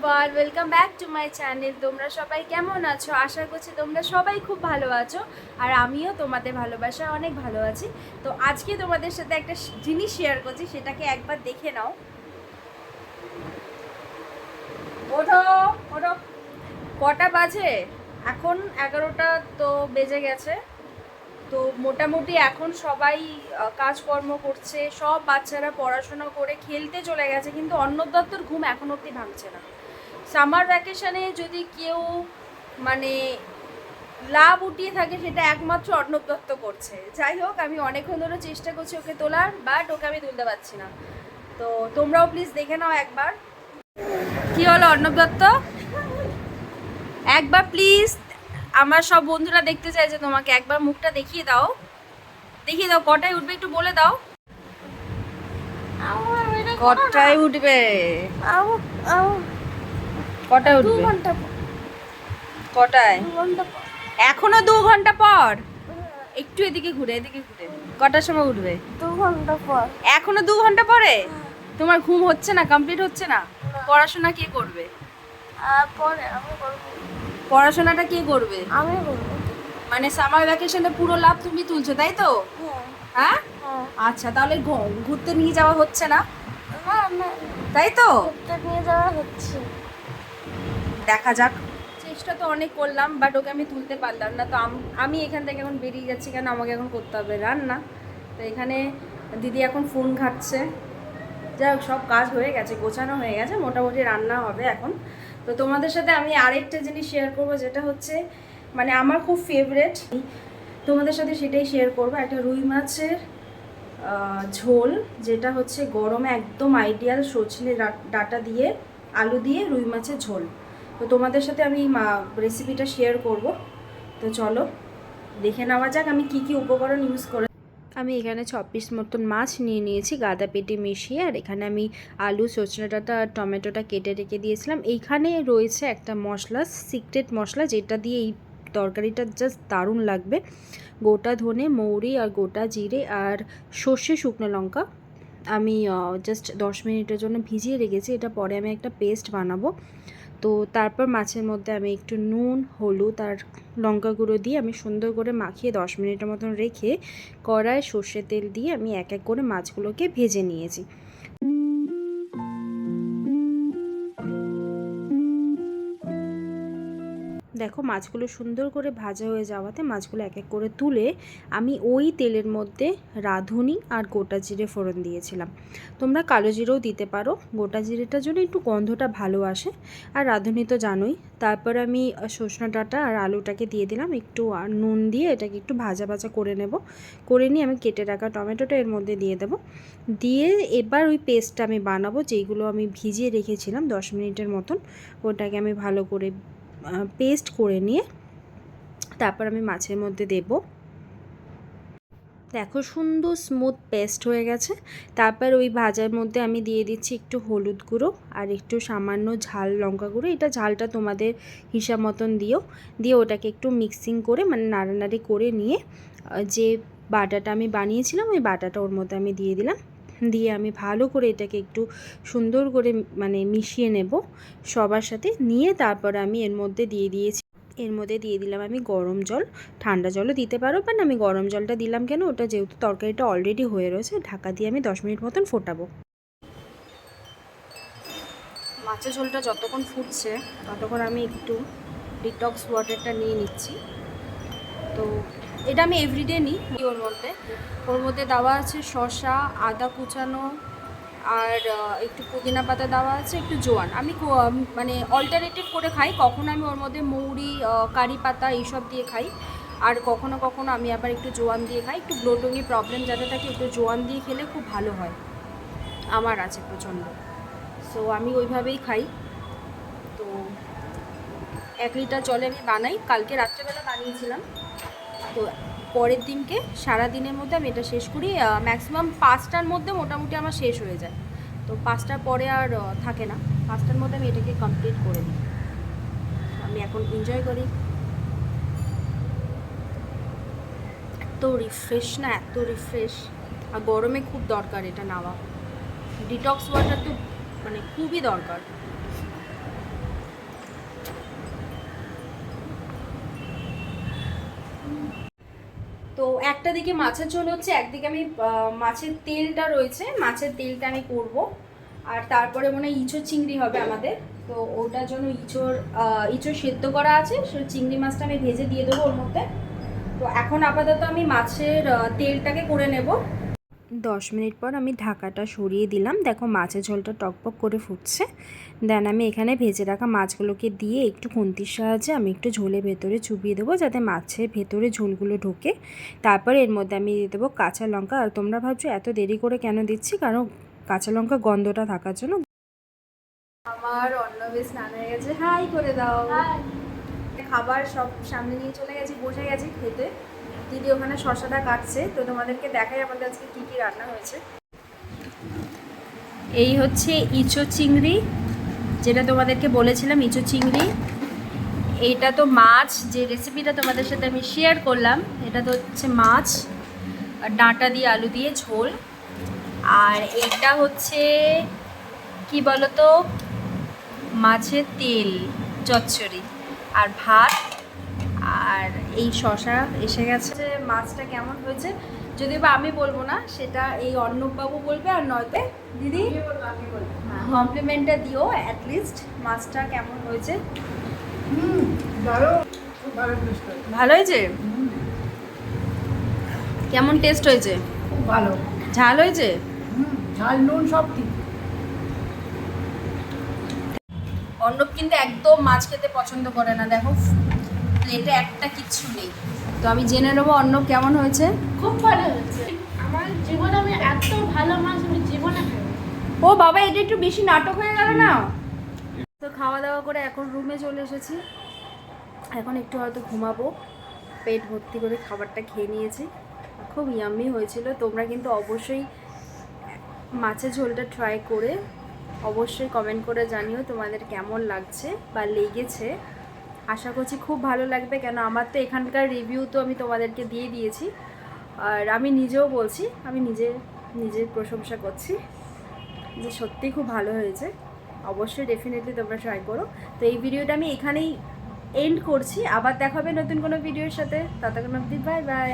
Everyone welcome back to my channel তোমরা সবাই কেমন আছো? আশা করছি তোমরা সবাই খুব ভালো আছো, আর আমিও তোমাদের ভালোবাসা অনেক ভালো আছি। তো আজকে তোমাদের সাথে একটা জিনিস শেয়ার করছি, সেটাকে একবার দেখে নাও। ওঠো ওঠো। কটা বাজে? এখন এগারোটা তো বেজে গেছে। তো মোটামুটি এখন সবাই কাজকর্ম করছে, সব বাচ্চারা পড়াশোনা করে খেলতে চলে গেছে, কিন্তু অর্ণব দত্তর ঘুম এখন অবধি ভাঙছে না। সামার ভ্যাকেশনে যদি কেউ মানে লাভ উঠিয়ে থাকে সেটা একমাত্র অর্ণব দত্ত করছে। যাই হোক আমি অনেকক্ষণ ধরে চেষ্টা করছি ওকে তোলার বাট ওকে আমি তুলতে পারছি না। তো তোমরাও প্লিজ দেখে নাও একবার। কি হলো অর্ণব দত্ত? একবার প্লিজ আমার সব বন্ধুরা দেখতে চাই যে তোমাকে একবার মুখটা দেখিয়ে দাও। দেখিয়ে দাও কটায় উঠবে একটু বলে দাও। কটায় উঠবে? কটায় উঠবে? ঘণ্টা পর, কটায়। এখনও দু ঘণ্টা পর? একটু এদিকে ঘুরে এদিকে ঘুরে। কটার সময় উঠবে? দু ঘণ্টা পর। এখনও দু ঘণ্টা পরে? তোমার ঘুম হচ্ছে না? কমপ্লিট হচ্ছে না? পড়াশোনা কে করবে? আর পরে আমি করব। পড়াশোনাটা কে করবে? আমি করব। মানে সামার ভ্যাকেশনে পুরো লাভ তুমি তুলছো তাই তো? হ্যাঁ। হ্যাঁ? হ্যাঁ। আচ্ছা তাহলে ঘুরতে নিয়ে যাওয়া হচ্ছে না। তাই তো? ঘুরতে নিয়ে যাওয়া হচ্ছে। দেখা যাক। চেষ্টা তো অনেক করলাম বাট ওকে আমি তুলতে পারলাম না। তো আমি এখান থেকে এখন বেরিয়ে যাচ্ছি কেন? আমাকে এখন করতে হবে রান্না। তো এখানে দিদি এখন ফোন ঘাটছে। যাই হোক, সব কাজ হয়ে গেছে, গোছানো হয়ে গেছে, মোটামুটি রান্না হবে এখন। তো তোমাদের সাথে আমি আরেকটা জিনিস শেয়ার করব, যেটা হচ্ছে মানে আমার খুব ফেভারেট তোমাদের সাথে সেটাই শেয়ার করব। একটা রুই মাছের ঝোল, যেটা হচ্ছে গরমে একদম আইডিয়াল সজনে ডাটা দিয়ে, আলু দিয়ে রুই মাছের ঝোল। তো তোমাদের সাথে আমি রেসিপিটা শেয়ার করব। তো চলো, দেখে নেওয়া যাক আমি কি কি উপকরণ ইউজ করে আমি এখানে ছ পিস মতন মাছ নিয়ে নিয়েছি, গাদা পেটে মিশিয়ে, আর এখানে আমি আলু, সজনে ডাঁটা আর টমেটোটা কেটে রেখে দিয়েছিলাম। এইখানে রয়েছে একটা মশলা সিক্রেট মশলা, যেটা দিয়ে এই তরকারিটা জাস্ট দারুণ লাগবে। গোটা ধনে, মৌরি, আর গোটা জিরে, আর সর্ষে শুকনো লঙ্কা। আমি জাস্ট দশ মিনিটের জন্য ভিজিয়ে রেখেছি, এটা পরে আমি একটা পেস্ট বানাবো। তো তারপর মাছের মধ্যে আমি একটু নুন, হলুদ আর লঙ্কা গুঁড়ো দিয়ে আমি সুন্দর করে মাখিয়ে দশ মিনিটের মতন রেখে কড়ায় সর্ষে তেল দিয়ে আমি এক এক করে মাছগুলোকে ভেজে নিয়েছি। দেখো মাছগুলো সুন্দর করে ভাজা হয়ে যাওয়াতে মাছগুলো এক এক করে তুলে আমি ওই তেলের মধ্যে রাঁধুনি আর গোটা জিরে ফোড়ন দিয়েছিলাম। তোমরা কালো জিরেও দিতে পারো, গোটা জিরেটার জন্য একটু গন্ধটা ভালো আসে। আর রাঁধুনি তো জানোই, তারপর আমি সজনা ডাঁটা আর আলুটাকে দিয়ে দিলাম, একটু নুন দিয়ে এটাকে একটু ভাজা ভাজা করে নেব। করে নিয়ে আমি কেটে রাখা টমেটোটা এর মধ্যে দিয়ে দেবো। দিয়ে এবার ওই পেস্টটা আমি বানাবো, যেইগুলো আমি ভিজিয়ে রেখেছিলাম দশ মিনিটের মতন, ওটাকে আমি ভালো করে পেস্ট করে নিয়ে তারপর আমি মাছের মধ্যে দেব। দেখো সুন্দর স্মুথ পেস্ট হয়ে গেছে। তারপর ওই ভাজার মধ্যে আমি দিয়ে দিচ্ছি একটু হলুদ গুঁড়ো আর একটু সামান্য ঝাল লঙ্কা গুঁড়ো। এটা ঝালটা তোমাদের হিসাব মতন দিও। দিয়ে ওটাকে একটু মিক্সিং করে মানে নাড়ানাড়ি করে নিয়ে যে বাটাটা আমি বানিয়েছিলাম, ওই বাটাটা ওর মধ্যে আমি দিয়ে দিলাম। দিয়ে আমি ভালো করে এটাকে একটু সুন্দর করে মানে মিশিয়ে নেব সবার সাথে। নিয়ে তারপর আমি এর মধ্যে দিয়ে দিয়েছি, এর মধ্যে দিয়ে দিলাম আমি গরম জল। ঠান্ডা জলও দিতে পারো বাট আমি গরম জলটা দিলাম কেন? ওটা যেহেতু তরকারিটা অলরেডি হয়ে রয়েছে, ঢাকা দিয়ে আমি দশ মিনিট মতন ফোটাবো। মাছের ঝোলটা যতক্ষণ ফুটছে, ততক্ষণ আমি একটু ডিটক্স ওয়াটারটা নিয়ে নিচ্ছি। তো এটা আমি এভরিডে নিই ওর মধ্যে। ওর মধ্যে দেওয়া আছে শসা, আদা কুচানো আর একটু পুদিনা পাতা দেওয়া আছে, একটু জোয়ান। আমি মানে অল্টারনেটিভ করে খাই, কখনো আমি ওর মধ্যে মৌরি কারি পাতা এইসব দিয়ে খাই। আর কখনো কখনো আমি আবার একটু জোয়ান দিয়ে খাই, একটু ব্লোটঙ্গি প্রবলেম যাতে থাকে একটু জোয়ান দিয়ে খেলে খুব ভালো হয়। আমার আছে প্রচণ্ড। সো আমি ওইভাবেই খাই। তো এক লিটার জলে আমি বানাই। কালকে রাত্রেবেলা বানিয়েছিলাম। তো পরের দিনকে, সারা দিনের মধ্যে আমি এটা শেষ করি ম্যাক্সিমাম পাঁচটার মধ্যে মোটামুটি আমার শেষ হয়ে যায়। তো পাঁচটার পরে আর থাকে না। পাঁচটার মধ্যে আমি এটাকে কমপ্লিট করে দিই। আমি এখন এনজয় করি। এত রিফ্রেশ না, এত রিফ্রেশ আর গরমে খুব দরকার এটা নেওয়া। ডিটক্স ওয়াটার তো মানে খুবই দরকার। একটা দিকে মাছের ঝোল হচ্ছে একদিকে আমি মাছের তেলটা রয়েছে মাছের তেলটা আমি করব। আর তারপরে মনে হয় ইঁচড় চিংড়ি হবে আমাদের। তো ওটার জন্য আহ, ইঁচড় সেদ্ধ করা আছে সে চিংড়ি মাছটা আমি ভেজে দিয়ে দেবো ওর মধ্যে। তো এখন আপাতত আমি মাছের তেলটাকে করে নেব। দশ মিনিট পর আমি ঢাকাটা সরিয়ে দিলাম। দেখো মাছের ঝোলটা টকবক করে ফুটছে। দেন আমি এখানে ভেজে রাখা মাছগুলোকে দিয়ে একটু খুন্তির সাহায্যে আমি একটু ঝোলের ভেতরে চুবিয়ে দেবো যাতে মাছের ভেতরে ঝোলগুলো ঢোকে। তারপর এর মধ্যে আমি দিয়ে দেবো কাঁচা লঙ্কা। আর তোমরা ভাবছ এত দেরি করে কেন দিচ্ছি? কারণ কাঁচা লঙ্কা গন্ধটা থাকার জন্য আমার অন্নবে স্নান হয়ে গেছে। হাই করে দাও। খাবার সব সামনে নিয়ে চলে গেছি বসে গেছি খেতে। দিদি ওখানে শশাটা কাটছে, তো তোমাদেরকে দেখাই আমাদের আজকে কী কী রান্না হয়েছে। এই হচ্ছে ইচো চিংড়ি, যেটা তোমাদেরকে বলেছিলাম ইচো চিংড়ি। এইটা তো মাছ, যে রেসিপিটা তোমাদের সাথে আমি শেয়ার করলাম, এটা তো হচ্ছে মাছ ডাঁটা দিয়ে আলু দিয়ে ঝোল। আর এটা হচ্ছে, কি বলতো, মাছের তেল, চচ্চড়ি, আর ভাত, আর এই শশা এসে গেছে যে মাছটা কেমন হয়েছে। যদিও বা আমি বলব না সেটা এই অর্ণববাবু বলবে আর নয়তো দিদি কমপ্লিমেন্টটা দিও অ্যাটলিস্ট মাছটা কেমন হয়েছে। ভালো হয়েছে? কেমন টেস্ট হয়েছে? খুব ভালো। ঝাল হয়েছে? ঝাল নুন সব ঠিক। অর্ণব কিন্তু একদম মাছ খেতে পছন্দ করে না দেখো। প্লেটে একটা কিচ্ছু নেই। তো আমি জেনে নেব অন্য কেমন হয়েছে? খুব ভালো হয়েছে। আমার জীবনে আমি এত ভালো মাছ আমি জীবনে ও বাবা এটা একটু বেশি নাটক হয়ে গেল না? তো খাওয়া দাওয়া করে এখন রুমে চলে এসেছি। এখন একটু হয়তো ঘুমাবো। পেট ভর্তি করে খাবারটা খেয়ে নিয়েছি। খুব ইয়াম্মি হয়েছিল। তোমরা কিন্তু অবশ্যই মাছের ঝোলটা ট্রাই করে অবশ্যই কমেন্ট করে জানিও তোমাদের কেমন লাগছে বা লেগেছে। আশা করছি খুব ভালো লাগবে, কেন আমার তো এখানকার রিভিউ তো আমি তোমাদেরকে দিয়ে দিয়েছি। আর আমি নিজেও বলছি, আমি নিজে, নিজের প্রশংসা করছি যে সত্যি খুব ভালো হয়েছে। অবশ্যই ডেফিনেটলি তোমরা ট্রাই করো। তো এই ভিডিওটা আমি এখানেই এন্ড করছি। আবার দেখাবে নতুন কোনো ভিডিওর সাথে। ততক্ষণ অবধি বাই বাই